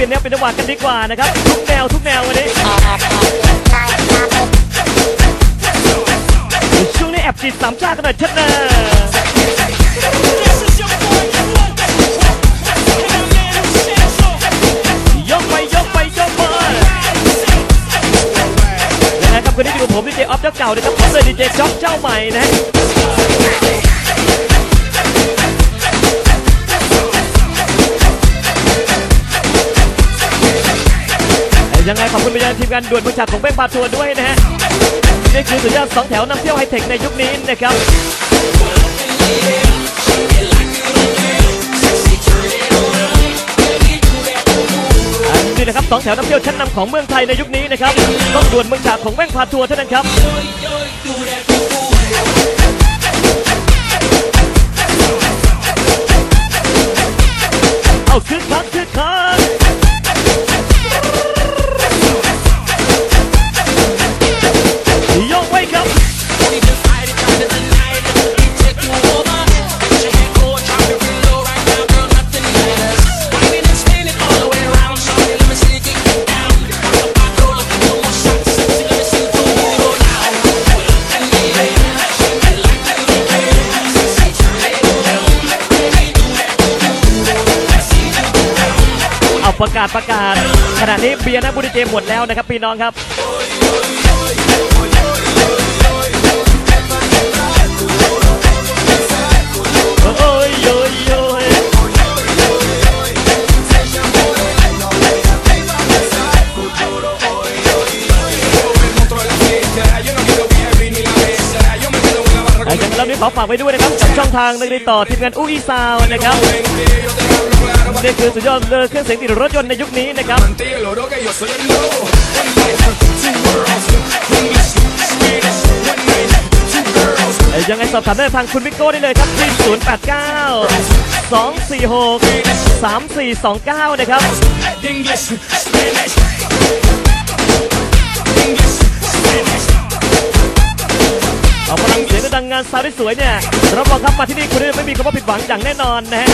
ปลี่ยนแนวเป็นจังหวะกันดีกว่านะครับทุกแนวทุกแนววันนี้ช่วงนี้แอบจีบสามชาติกันหน่อยเชิดนะยกไปยกไปยกไปยังไงครับคนนี้อยู่กับผมดีเจออฟเจ้าเก่านะครับผมเลยดีเจจ็อกเจ้าใหม่นะ ยังไงขอบคุณไปยังทีมงานด่วนมือจักของแป้งปาทัวร์ด้วยนะฮะนี่คือสุดยอดสองแถวนำเที่ยวไฮเทคในยุคนี้นะครับนนี้นะครับสองแถวนำเที่ยวชั้นนำของเมืองไทยในยุคนี้นะครับต้องด่วนเมืองจากของแป้งพาทัวร์เท่านั้นครับ ประกาศประกาศ ขณะนี้เบียร์นะบุรีเจหมดแล้วนะครับพี่น้องครับ ขอฝากไว้ด้วยนะครับกับช่องทางในติดต่อทีมงานอู้อีซาวนะครับนี่คือสุดยอดเลยเครื่องเสียงติดรถยนต์ในยุคนี้นะครับ el oro que yo soy el lobo. One night, two worlds, English, Spanish. One night, two girls. เอ้ยยังไงสอบถามได้ทางคุณวิโก้ได้เลยครับที่089 246 3429 นะครับ สานสาวที่สวยเนี่ยรับรองครับมาที่นี่คุณจะไม่มีคำว่าผิดหวังอย่างแน่นอนนะฮะ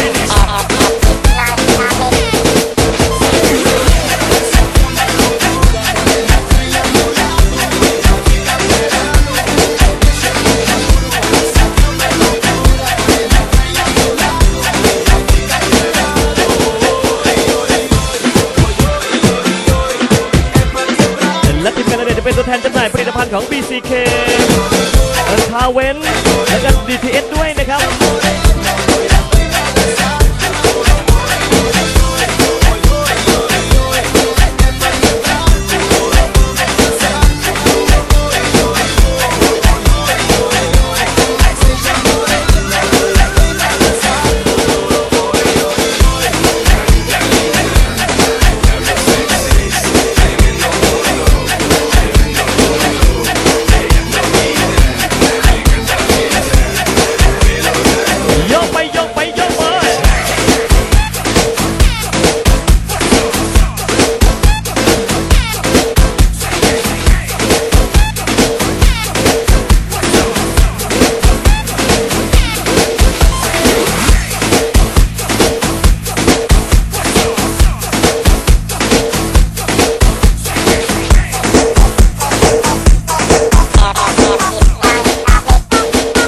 และทีมงานเนี่ยจะเป็นตัวแทนจำหน่ายผลิตภัณฑ์ของ BCK เอิร์ธาเวนแล้วก็ DTS ด้วย